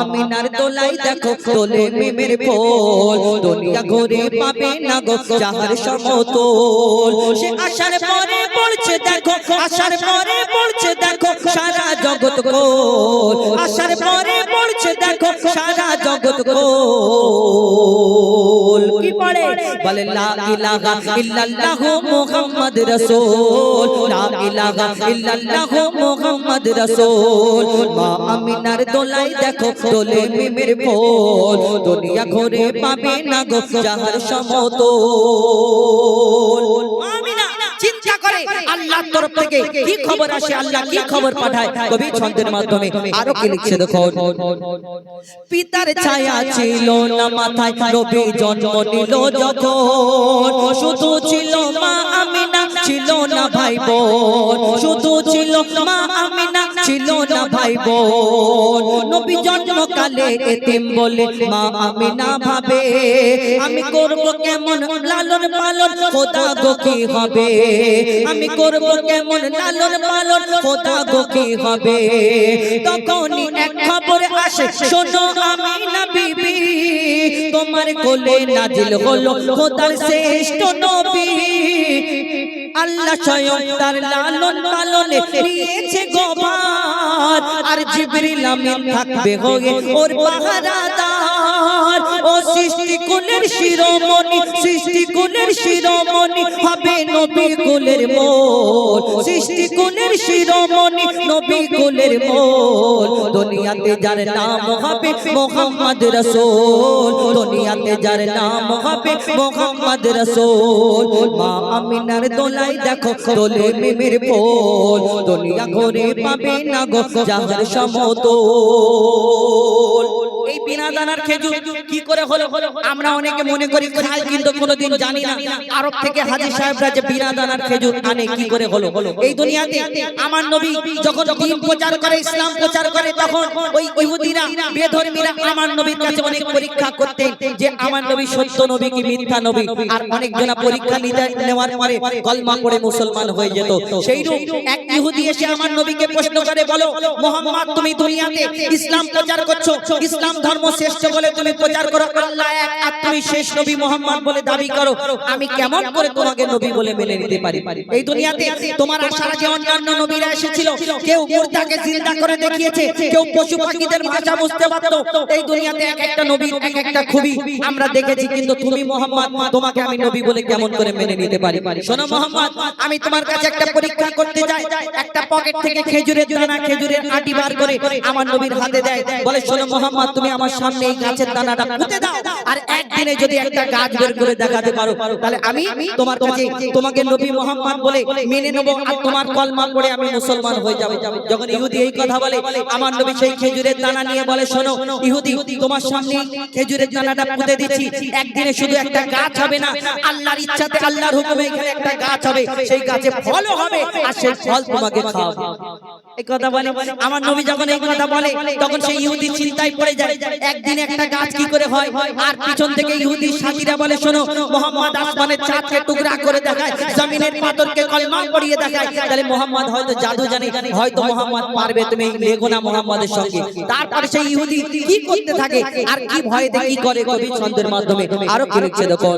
আমিনার তোলাই দেখো তোলে মেমের ফোল দুনিয়া ঘুরে পাবে না গো যাহার সমতল। সে আসার পরে পড়ছে দেখো আসার পরে পড়ছে দেখো সারা জগৎ গোল। আসার পরে পড়ছে দেখো সারা জগৎ গোল কি পড়ে বলে, লা ইলাহা ইল্লাল্লাহু মুহাম্মদ রাসূল। লা ইলাহা ইল্লাল্লাহু মুহাম্মদ রাসূল। মা আমিনার দোলাই দেখো, দোলে মিমের ফোল। দুনিয়া ঘরে পাবে না গো যাহার সমতল। চিন্তা করে আল্লাহর তরফ থেকে কি খবর আসে আল্লাহ কি খবর পাঠায় কবি ছন্দের মাধ্যমে। আরও কি লিখছে দেখো পিতার ছায়া ছিল না মাথায়। রবি জন্ম নিল যখন। শুধু ছিল মা আমিনা ছিল না ভাই বোন। শুধু ছিল মা ছিল না ভাই বোন নবী জন্মকালে এতিম বলে মা আমিনা ভাবে আমি করব কেমন লালন পালন খোদা গো কি হবে? আমি করব কেমন লালন পালন খোদা গো কি হবে? তখনই এক খবর আসে শোনো আমিনা বিবি তোমার কোলে নাজিল হলো খোদার শ্রেষ্ঠ নবী। আল্লাহ স্বয়ং তার লালন পালনে নিয়েছে গোবার। আর জিবরিল আমিন থাকবে হয়ে ওর পাহারাদার। ও সৃষ্টি কুলের শিরোমণি, সৃষ্টি কুলের শিরোমণি, হবে নবী কুলের মোল। সৃষ্টি কুলের শিরোমণি, নবী কুলের মোল। দুনিয়াতে যার নাম হবে মোহাম্মদ রসুল। দুনিয়াতে যার নাম হবে মোহাম্মদ রসুল। মা আমিনার দোলাই দেখো, দোলে মিমির পোল দুনিয়া ঘরে পাবে না গো, যাহার সমতল। দানার খেজুর কি করে হলো? আমরা অনেকে মনে করি খাই কিন্তু কোনোদিন জানি না। আরব থেকে হাজি সাহেবরা যে বিনা দানার খেজুর আনে, কি করে হলো? এই দুনিয়াতে আমার নবী যখন দিন প্রচার করে, ইসলাম প্রচার করে, তখন ওই ইহুদিরা, বেধর্মীরা আমার নবীর কাছে অনেক পরীক্ষা করতেন যে আমার নবী সত্য নবী কি মিথ্যা নবী? আর অনেক জনা পরীক্ষা নিতে নেওয়ার পরে কলমা পড়ে মুসলমান হয়ে যেত। সেই এক ইহুদি এসে আমার নবীকে প্রশ্ন করে, বলো, মোহাম্মদ, তুমি দুনিয়াতে ইসলাম প্রচার করছ? ইসলাম ধর্ম শ্রেষ্ঠ বলে তুমি প্রচার করো আল্লাহ এক, আর তুমি শেষ নবী মোহাম্মদ বলে দাবি করো। আমি কেমন করে তোমাকে নবী বলে মেনে নিতে পারি? এই দুনিয়াতে তোমার আশার যে অন্যান্য নবীরা এসেছিল। কেউ মুর্দাকে জিন্দা করে দেখিয়েছে, কেউ পশু পাখিদের ভাষা বুঝতে পারতো। এই দুনিয়াতে এক একটা নবীর এক একটা খুবই আমরা দেখেছি, কিন্তু তুমি মোহাম্মদ, তোমাকে আমি নবী বলে কেমন করে মেনে নিতে পারি? শোনো মোহাম্মদ, আমি তোমার কাছে একটা পরীক্ষা করতে যাই। একটা পকেট থেকে খেজুরের দানা খেজুরের আটি বার করে আমার নবীর হাতে দেয়। বলে, শোনো মোহাম্মদ, তুমি আমার সামনে এই গাছের দানাটা পুঁতে দাও। আর একদিনে যদি একটা গাছ বের করে দেখাতে পারো তাহলে আমি তোমার কাছে তোমাকে নবী মোহাম্মদ বলে মেনে নেব আর তোমার কলমা পড়ে আমি মুসলমান হয়ে যাব। যখন ইহুদি এই কথা বলে আমার নবী সেই খেজুরের দানা নিয়ে বলে শোনো ইহুদি তোমার সামনে খেজুরের দানাটা পুঁতে দিচ্ছি। একদিনে শুধু একটা গাছ হবে না আল্লাহর ইচ্ছাতে আল্লাহর হুকুমে এখানে একটা গাছ হবে। সেই গাছে ফলও হবে আর সেই ফল তোমাকে খাওয়াবে। এই কথা বলে আমার নবী যখন এই কথা বলে তখন সেই ইহুদি চিন্তায় পড়ে যায় একদিন একটা গাছ কি করে হয়? আর পিছন থেকে ইহুদি সাথীরা বলে শোনো মোহাম্মদ আসমানের চাঁদকে টুকরা করে দেখায় জমিনের পাথরকে কলমা পড়িয়ে দেখায়। তাহলে মোহাম্মদ হয়তো জাদু জানে হয়তো মোহাম্মদ পারবে তুমি লেগো না মোহাম্মদের সঙ্গে। তারপরে সেই ইহুদি কি করতে থাকে? আর কি ভয়েতে কি করে কবি ছন্দের মাধ্যমে? আরও কি লিখছে দেখো?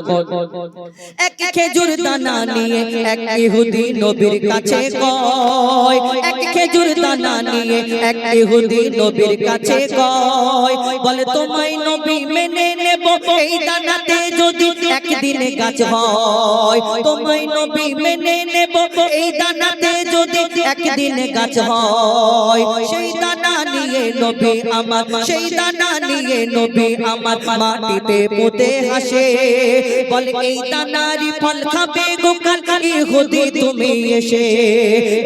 এক খেজুর দানা নিয়ে এক ইহুদি নবীর কাছে কয়। এক খেজুর দানা নিয়ে এক ইহুদি নবীর কাছে কয়। বলে তোমায় নবী মেনে নেব, এই দানাতে যদি একদিনে গাছ হয়, তোমায় নবী মেনে নেব, এই দানাতে যদি একদিনে গাছ হয়, সেই দানা নিয়ে নবী আমার, সেই দানা নিয়ে নবী আমার মাটিতে পুঁতে হাসে। বলে, এই দানারি ফল খাবে গোকাল ইহুদি তুমি এসে।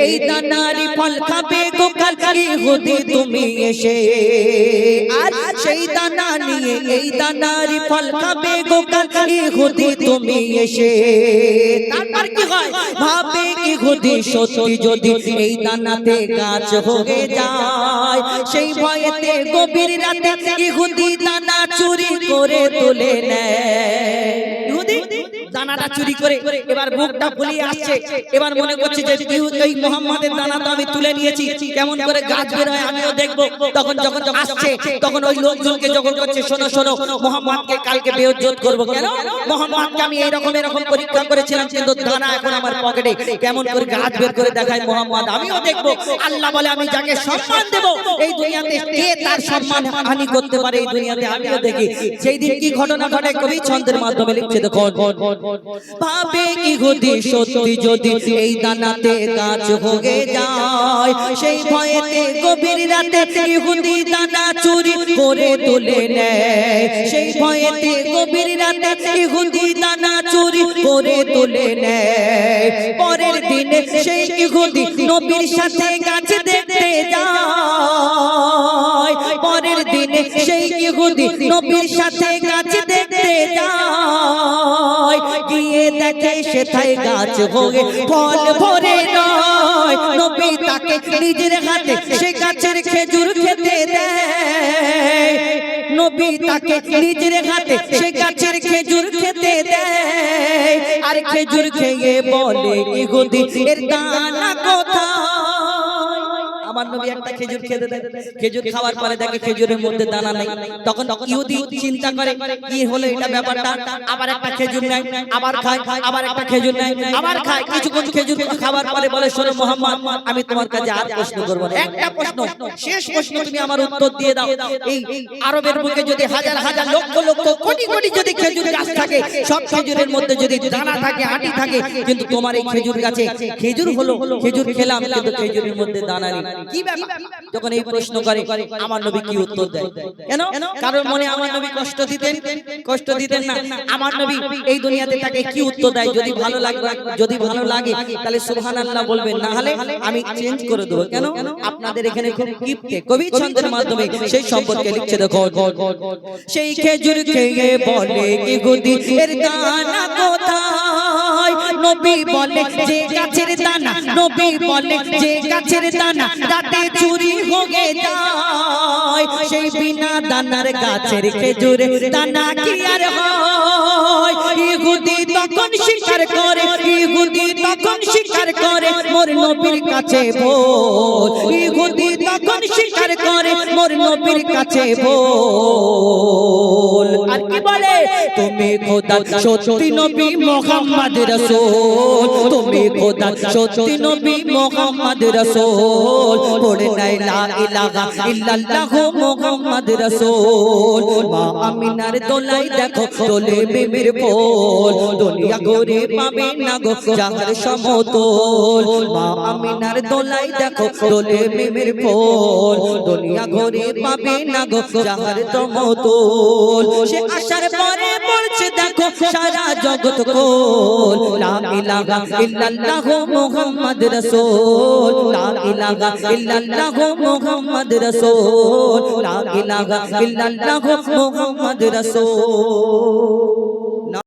এই দানারি ফল খাবে গোকাল ইহুদি তুমি এসে। আর সেই দানা নিয়ে, এই দানারি ফল খাবে গোকাল ইহুদি, তুমি এসে তারপর কি হয়? ভাবে ইহুদি সত্যি যদি এই দানাতে গাছ হয়ে যায়, সেই ভয়েতে গভীর রাতে ইহুদি দানা চুরি করে তুলে নেয়। চুরি করে এবার বুকটা ফুলিয়ে আসছে। এবার মনে করছে যে এই মোহাম্মদের দানা তো আমি তুলে নিয়েছি, কেমন করে গাছ বের হয় আমিও দেখব। তখন যখন আসছে, তখন ওই লোকজনকে যখন করছে শোনো শোনো, মোহাম্মদকে কালকে বেউজ্জত করব কেন? মোহাম্মদকে আমি এরকম এরকম পরীক্ষা করেছিলাম, কিন্তু দানা এখন আমার পকেটে। কেমন করে গাছ বের করে দেখায় মোহাম্মদ, আমিও দেখব। আল্লাহ বলে, আমি যাকে সম্মান দেব, এই দুনিয়াতে কে তার সম্মান হানি করতে পারে? এই দুনিয়াতে আমিও দেখি। সেই দিন কি ঘটনা ঘটে? কবি ছন্দের মাধ্যমে লিখছে দেখো ভাবে গতি? সত্যি যদি এই দানাতে কাজ হয়ে যায়, সেই ভয়েতে গভীর রাতে ইহুদি দানা চুরি করে তুলে নেয়। সেই ভয়েতে গভীর রাতে ইহুদি দানা চুরি করে তুলে নেয়। পরের দিনে সেই ইহুদি নবীর সাথে গাছ দেখতে যায়। পরের দিনে সেই ইহুদি নবীর সাথে গাছ দেখতে যায়। দেখে সেথায় গাছ হয়ে ফল ভরে নয়। নবী তাকে নিজের হাতে সে গাছের খেজুর খেতে দেয়। নবী তাকে নিজের হাতে সে গাছের খেজুর খেতে দেয়। আর খেজুর খেয়ে বলে ইহুদি এর দানা কোথায়? আমার নবী একটা খেজুর খেতে দেয়। খেজুর খাওয়ার পরে দেখে খেজুরের মধ্যে দানা নাই। তখন ইহুদি চিন্তা করে কি হলো এটা ব্যাপারটা? আবার একটা খেজুর নেয় আবার খায় আবার একটা খেজুর নেয় আবার খায়। কিছুক্ষণ খেজুর খাওয়ার পরে বলে শোনো মোহাম্মদ আমি তোমার কাছে আর প্রশ্ন করব না। একটা প্রশ্ন শেষ প্রশ্ন তুমি আমার উত্তর দিয়ে দাও। এই আরবের বুকে যদি হাজার হাজার লক্ষ লক্ষ কোটি কোটি যদি খেজুর গাছ থাকে সব খেজুরের মধ্যে যদি দানা থাকে আটি থাকে কিন্তু তোমার এই খেজুর গাছে খেজুর হলো খেজুর খেলাম কিন্তু খেজুরের মধ্যে দানা নেই কি ব্যাপার? যখন এই প্রশ্ন করে আমার নবী কি উত্তর দেয়? কেন? কারণ মনে আমার নবী কষ্ট দিতেন? কষ্ট দিতেন? না। আমার নবী এই দুনিয়াতে তাকে কি উত্তর দেয়? যদি ভালো লাগে যদি ভালো লাগে তাহলে সুবহানাল্লাহ বলবেন। না হলে আমি চেঞ্জ করে দেবো। কেন? আপনাদের এখানে খুব গিফটে কবি ছন্দের মাধ্যমে সেই সম্পর্কে লিখছে দেখো। সেই খেজুর খেয়ে বলে কি গদি এর দানা কোথায়? নবী বলে যে গাছের দানা, নবী বলে যে গাছের দানা, রাতে চুরি হয়ে যায়। সেই বিনা দানার গাছের খেজুরে দানা কি আর হয়? ইহুদি তখন স্বীকার করে, ইহুদি তখন স্বীকার করে, মোর নবীর কাছে বল ইহুদি তখন স্বীকার করে, মোর নবীর কাছে বল আর কি বলে? তুমি খোদা, সত্যি নবী মোহাম্মদ তুমি খোদা, সত্যি নবী মোহাম্মদ পড়ে নাই, লা ইলাহা ইল্লাল্লাহ মোহাম্মদ মা আমিনার দোলাই দেখো, দোলে মেমের পোল দুনিয়া ঘুরে পাবে না গো যাহার সমতল। মা আমিনার দোলাই দেখো দোলে মেমের পোল দুনিয়া ঘুরে পাবে না গো যাহার সমতল। সে আসার পরে পড়ছে দেখো সারা জগৎ কোল লা ইলাহা ইল্লাল্লাহ মুহাম্মদ রাসূল। লা ইলাহা ইল্লাল্লাহ মুহাম্মদ রাসূল। লা ইলাহা ইল্লাল্লাহ মুহাম্মদ রাসূল।